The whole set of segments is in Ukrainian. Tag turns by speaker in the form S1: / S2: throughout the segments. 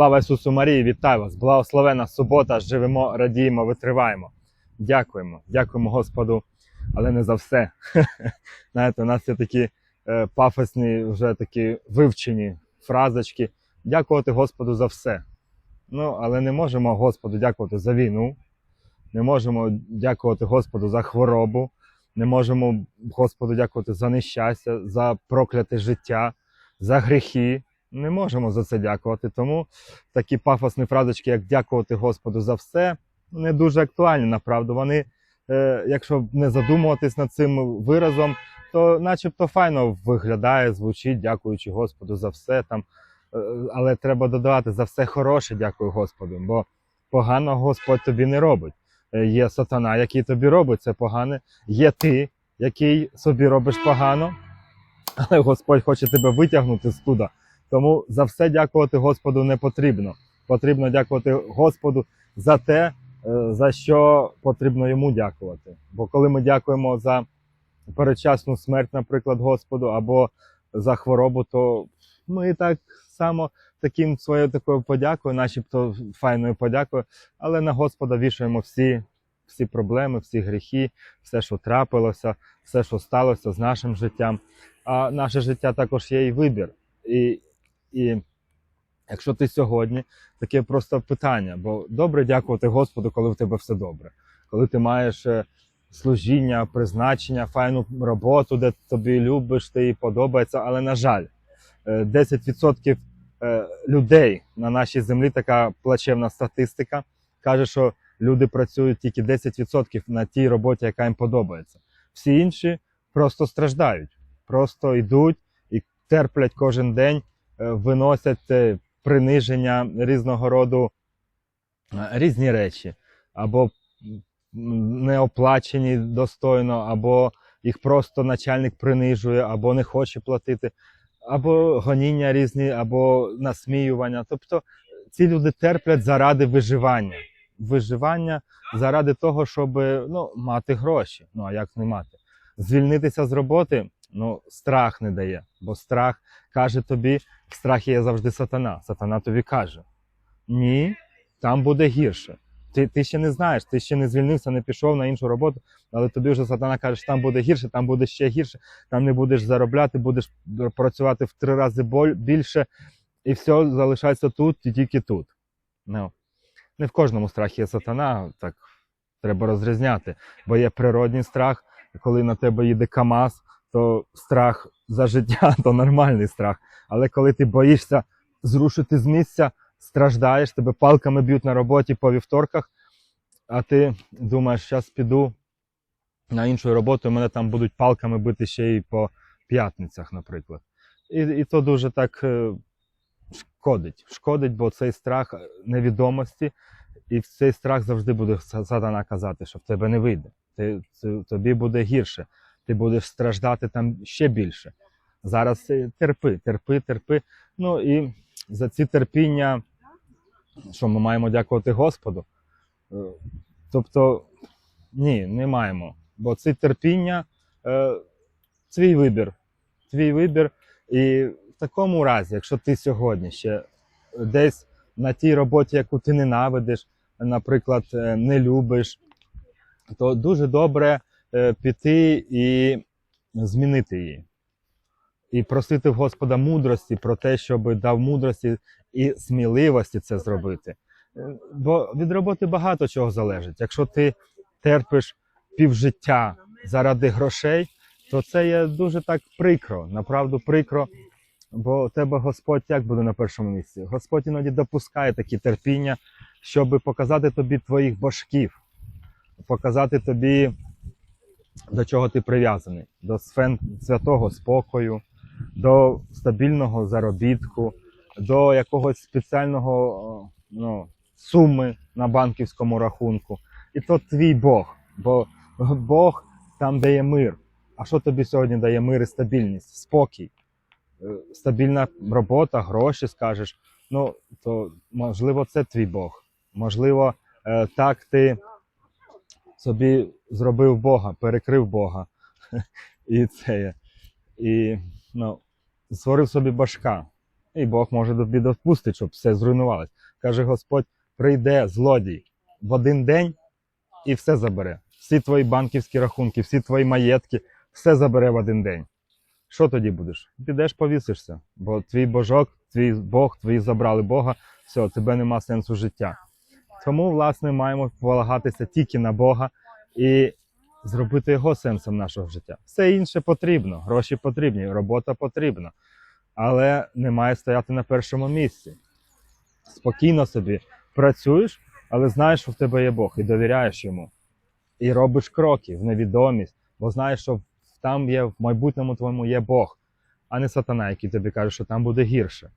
S1: Слава Ісусу Марії, вітаю вас! Благословена субота! Живемо, радіємо, витриваємо. Дякуємо, дякуємо Господу, але не за все. Знаєте, у нас є такі е, пафосні, вже такі вивчені фразочки. Дякувати Господу за все. Ну, але не можемо Господу дякувати за війну, не можемо дякувати Господу за хворобу, не можемо Господу дякувати за нещастя, за прокляте життя, за гріхи. Не можемо за це дякувати. Тому такі пафосні фразочки, як дякувати Господу за все, не дуже актуальні, направду. Вони, е, якщо не задумуватись над цим виразом, то начебто файно виглядає, звучить, дякуючи Господу за все. Там, е, але треба додавати за все хороше, дякую Господу, бо погано Господь тобі не робить. Е, Є сатана, який тобі робить це погане, є ти, який собі робиш погано, але Господь хоче тебе витягнути з туди. Тому за все дякувати Господу не потрібно. Потрібно дякувати Господу за те, е, за що потрібно йому дякувати. Бо коли ми дякуємо за передчасну смерть, наприклад, Господу, або за хворобу, то ми так само таким своєю такою подякою, начебто файною подякою, але на Господа вішаємо всі, всі проблеми, всі гріхи, все, що трапилося, все, що сталося з нашим життям. А наше життя також є і вибір. І, і якщо ти сьогодні таке просто питання, бо добре дякувати Господу, коли в тебе все добре, коли ти маєш е, служіння, призначення, файну роботу, де тобі любиш, ти їй подобається. Але на жаль, е, 10% е, людей на нашій землі така плачевна статистика каже, що люди працюють тільки 10% на тій роботі, яка їм подобається. Всі інші просто страждають, просто йдуть і терплять кожен день, е, виносять е, приниження різного роду е, різні речі, або не оплачені достойно, або їх просто начальник принижує, або не хоче платити, або гоніння різні, або насміювання. Тобто ці люди терплять заради виживання. Виживання заради того, щоб ну, мати гроші. Ну а як не мати? Звільнитися з роботи, ну, страх не дає, бо страх каже тобі, в страхі є завжди сатана. Сатана тобі каже: ні, там буде гірше. Ти, ти ще не знаєш, ти ще не звільнився, не пішов на іншу роботу, але тобі вже сатана каже, там буде гірше, там буде ще гірше, там не будеш заробляти, будеш працювати в три рази більше, і все залишається тут і тільки тут. Ну, не в кожному страхі є сатана, так треба розрізняти, бо є природній страх, коли на тебе їде КАМАЗ, то страх за життя то нормальний страх. Але коли ти боїшся зрушити з місця, страждаєш, тебе палками б'ють на роботі по вівторках, а ти думаєш, зараз піду на іншу роботу, мене там будуть палками бити ще й по п'ятницях, наприклад. І, і то дуже так е, шкодить. Шкодить, бо цей страх невідомості, і цей страх завжди буде са- сатана казати, що в тебе не вийде. Ти, тобі буде гірше, ти будеш страждати там ще більше. Зараз терпи, терпи, терпи. Ну і за ці терпіння, що ми маємо дякувати Господу. Е, Тобто, ні, не маємо. Бо це терпіння е, твій вибір. Твій вибір. І в такому разі, якщо ти сьогодні ще десь на тій роботі, яку ти ненавидиш, наприклад, е, не любиш, то дуже добре піти і змінити її. І просити в Господа мудрості про те, щоб дав мудрості і сміливості це зробити. Е, Бо від роботи багато чого залежить. Якщо ти терпиш півжиття заради грошей, то це є дуже так прикро, направду прикро. Бо у тебе Господь як буде на першому місці? Господь іноді допускає такі терпіння, щоб показати тобі твоїх башків, показати тобі, до чого ти прив'язаний, до святого спокою, до стабільного заробітку, до якогось спеціального ну, суми на банківському рахунку. І то твій Бог, бо Бог там дає мир. А що тобі сьогодні дає мир і стабільність, спокій? Е, Стабільна робота, гроші скажеш. Ну, то можливо, це твій Бог. Можливо, е, так ти собі зробив Бога, перекрив Бога. І це. І ну, створив собі башка. І Бог може тобі допустити, щоб все зруйнувалось. Каже Господь, прийде злодій в один день і все забере. Всі твої банківські рахунки, всі твої маєтки, все забере в один день. Що тоді будеш? Підеш повісишся, бо твій божок, твій Бог, твої забрали Бога, все, тебе нема сенсу життя. Тому, власне, маємо полагатися тільки на Бога і зробити його сенсом нашого життя. Все інше потрібно, гроші потрібні, робота потрібна, але не має стояти на першому місці. Спокійно собі працюєш, але знаєш, що в тебе є Бог, і довіряєш йому. І робиш кроки в невідомість, бо знаєш, що там є в майбутньому твоєму є Бог, а не сатана, який тобі каже, що там буде гірше.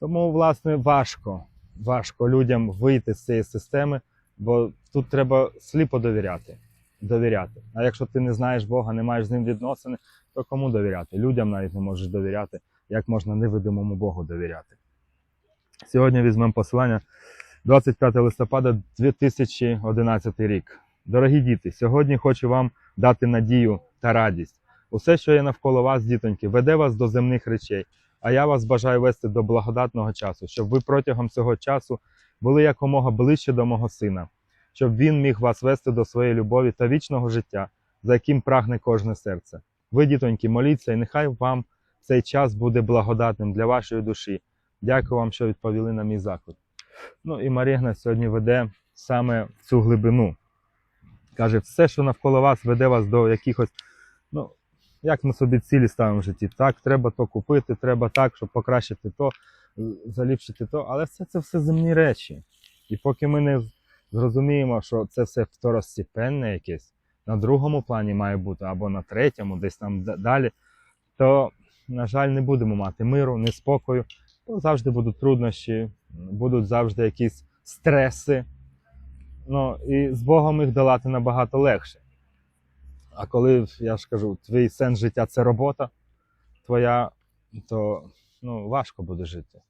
S1: Тому, власне, важко, важко людям вийти з цієї системи, бо тут треба сліпо довіряти. довіряти. А якщо ти не знаєш Бога, не маєш з ним відносини, то кому довіряти? Людям навіть не можеш довіряти, як можна невидимому Богу довіряти. Сьогодні візьмемо посилання 25 листопада 2011 рік. Дорогі діти, сьогодні хочу вам дати надію та радість. Усе, що є навколо вас, дітоньки, веде вас до земних речей, а я вас бажаю вести до благодатного часу, щоб ви протягом цього часу були якомога ближче до мого сина, щоб він міг вас вести до своєї любові та вічного життя, за яким прагне кожне серце. Ви, дітоньки, моліться, і нехай вам цей час буде благодатним для вашої душі. Дякую вам, що відповіли на мій заклик. Ну і Марігна сьогодні веде саме цю глибину. Каже, все, що навколо вас веде вас до якихось, як ми собі цілі ставимо в житті. Так, треба то купити, треба так, щоб покращити то, заліпшити то, але все це все земні речі. І поки ми не зрозуміємо, що це все второстепенне якесь, на другому плані має бути, або на третьому, десь там далі, то, на жаль, не будемо мати миру, ні спокою, то завжди будуть труднощі, будуть завжди якісь стреси. Ну, і з Богом їх долати набагато легше. А коли, я ж кажу, твій сенс життя це робота твоя, то ну, важко буде жити.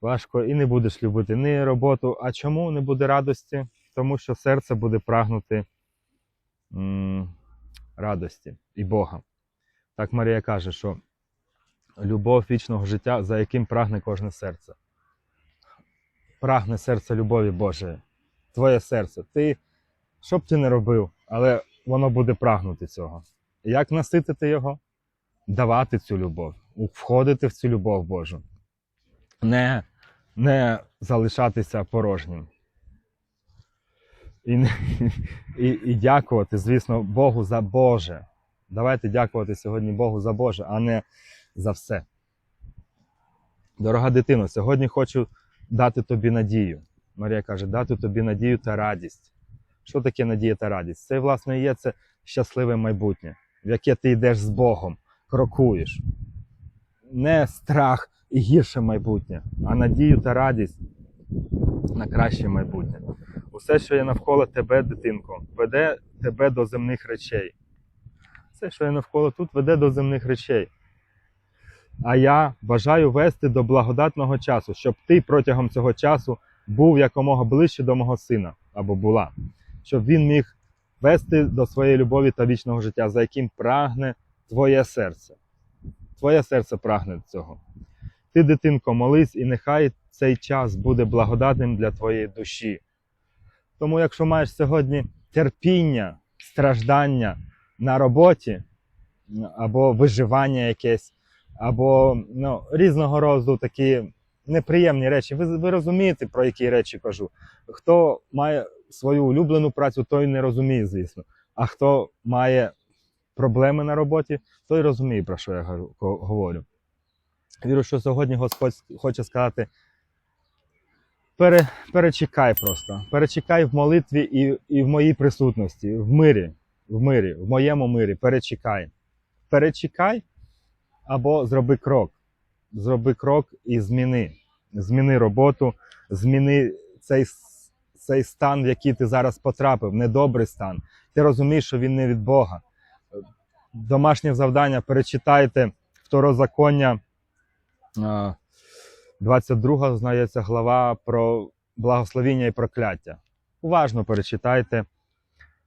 S1: Важко і не будеш любити ні роботу. А чому не буде радості? Тому що серце буде прагнути м, радості і Бога. Так Марія каже, що любов вічного життя, за яким прагне кожне серце. Прагне серце любові Божої. Твоє серце. Ти, що б ти не робив, але воно буде прагнути цього. Як наситити його? Давати цю любов, входити в цю любов Божу. Не, не залишатися порожнім. І, і, і дякувати, звісно, Богу за Боже. Давайте дякувати сьогодні Богу за Боже, а не за все. Дорога дитино, сьогодні хочу дати тобі надію. Марія каже, дати тобі надію та радість. Що таке надія та радість? Це, власне, є це щасливе майбутнє, в яке ти йдеш з Богом, крокуєш. Не страх і гірше майбутнє, а надію та радість на краще майбутнє. Усе, що є навколо тебе, дитинко, веде тебе до земних речей. Все, що є навколо тут, веде до земних речей. А я бажаю вести до благодатного часу, щоб ти протягом цього часу був якомога ближче до мого сина або була, щоб він міг вести до своєї любові та вічного життя, за яким прагне твоє серце. Твоє серце прагне цього. Ти, дитинко, молись, і нехай цей час буде благодатним для твоєї душі. Тому, якщо маєш сьогодні терпіння, страждання на роботі, або виживання якесь, або ну, різного роду такі неприємні речі. Ви, ви розумієте, про які речі кажу. Хто має свою улюблену працю, той не розуміє, звісно. А хто має проблеми на роботі, той розуміє, про що я говорю- Вірю, що сьогодні Господь хоче сказати: пере, перечекай просто, перечекай в молитві і, і в моїй присутності, в мирі, в мирі, в моєму мирі, перечекай. Перечекай або зроби крок. Зроби крок і зміни. Зміни роботу, зміни цей, цей стан, в який ти зараз потрапив, недобрий стан. Ти розумієш, що він не від Бога. Домашнє завдання перечитайте второзаконня, 22, здається, глава про благословіння і прокляття. Уважно перечитайте,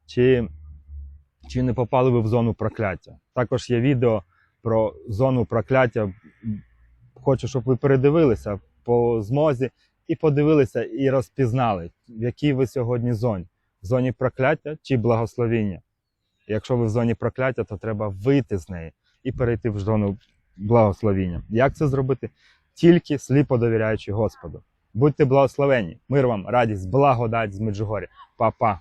S1: чи, чи не попали ви в зону прокляття. Також є відео про зону прокляття. хочу, щоб ви передивилися по змозі і подивилися і розпізнали, в якій ви сьогодні зоні. В зоні прокляття чи благословіння. Якщо ви в зоні прокляття, то треба вийти з неї і перейти в зону благословіння. Як це зробити? Тільки сліпо довіряючи Господу. Будьте благословені, мир вам, радість, благодать з Меджугорі. Па-па.